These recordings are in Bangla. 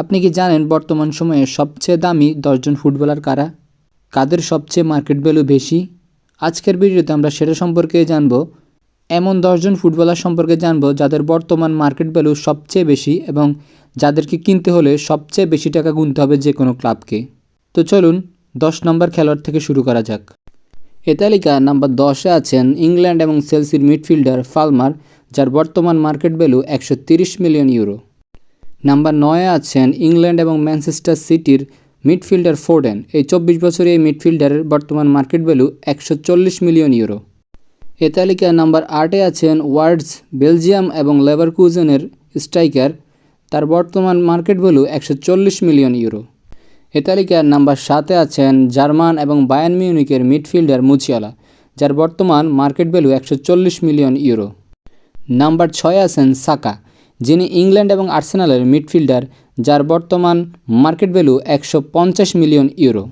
আপনি কি জানেন বর্তমান সময়ে সবচেয়ে দামি দশজন ফুটবলার কারা? কাদের সবচেয়ে মার্কেট ভ্যালু বেশি? আজকের ভিডিওতে আমরা সেটা সম্পর্কে জানব। এমন দশজন ফুটবলার সম্পর্কে জানব যাদের বর্তমান মার্কেট ভ্যালু সবচেয়ে বেশি এবং যাদেরকে কিনতে হলে সবচেয়ে বেশি টাকা গুনতে হবে যে কোনো ক্লাবকে। তো চলুন, দশ নম্বর খেলোয়াড় থেকে শুরু করা যাক। এ তালিকা নাম্বার দশে আছেন ইংল্যান্ড এবং সেলসির মিডফিল্ডার ফালমার, যার বর্তমান মার্কেট ভ্যালু একশো মিলিয়ন ইউরো। নাম্বার নয়ে আছেন ইংল্যান্ড এবং ম্যানচেস্টার সিটির মিডফিল্ডার ফোর্ডেন। এই চব্বিশ বছরের এই মিডফিল্ডারের বর্তমান মার্কেট ভ্যালু একশো চল্লিশ মিলিয়ন ইউরো। এ তালিকায় নাম্বার আটে আছেন ওয়ার্ডস, বেলজিয়াম এবং লেভারকুজেনের স্ট্রাইকার। তার বর্তমান মার্কেট ভ্যালু একশো চল্লিশ মিলিয়ন ইউরো। এ তালিকার নাম্বার সাতে আছেন জার্মান এবং বায়ান মিউনিকের মিডফিল্ডার মুচিয়ালা, যার বর্তমান মার্কেট ভ্যালু একশো চল্লিশ মিলিয়ন ইউরো। নাম্বার ছয় আছেন সাকা যিনি ইংল্যান্ড এবং আর্সেনালের মিডফিল্ডার, যার বর্তমান মার্কেট ভ্যালু একশো পঞ্চাশ মিলিয়ন ইউরো।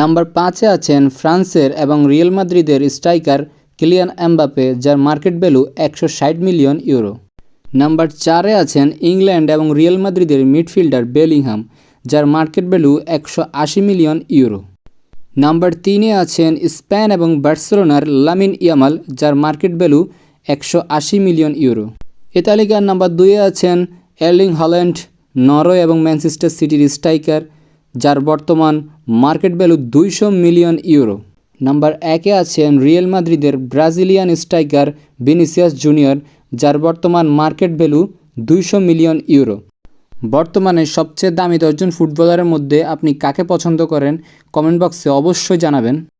নাম্বার পাঁচে আছেন ফ্রান্সের এবং রিয়েল মাদ্রিদের স্ট্রাইকার কিলিয়ান এমবাপে যার মার্কেট ভ্যালু একশো ষাট মিলিয়ন ইউরো। নাম্বার চারে আছেন ইংল্যান্ড এবং রিয়েল মাদ্রিদের মিডফিল্ডার বেলিংহাম, যার মার্কেট ভ্যালু একশো আশি মিলিয়ন ইউরো। নাম্বার তিনে আছেন স্পেন এবং বার্সেলোনার লামিন ইয়ামাল, যার মার্কেট ভ্যালু একশো আশি মিলিয়ন ইউরো। এ তালিকার নাম্বার দুইয়ে আছেন এর্লিং হল্যান্ড, নরওয়ে এবং ম্যানচেস্টার সিটির স্ট্রাইকার, যার বর্তমান মার্কেট ভ্যালু দুইশো মিলিয়ন ইউরো। নাম্বার একে আছেন রিয়েল মাদ্রিদের ব্রাজিলিয়ান স্ট্রাইকার ভিনিসিয়াস জুনিয়র, যার বর্তমান মার্কেট ভ্যালু দুইশো মিলিয়ন ইউরো। বর্তমানে সবচেয়ে দামি দশজন ফুটবলারের মধ্যে আপনি কাকে পছন্দ করেন, কমেন্ট বক্সে অবশ্যই জানাবেন।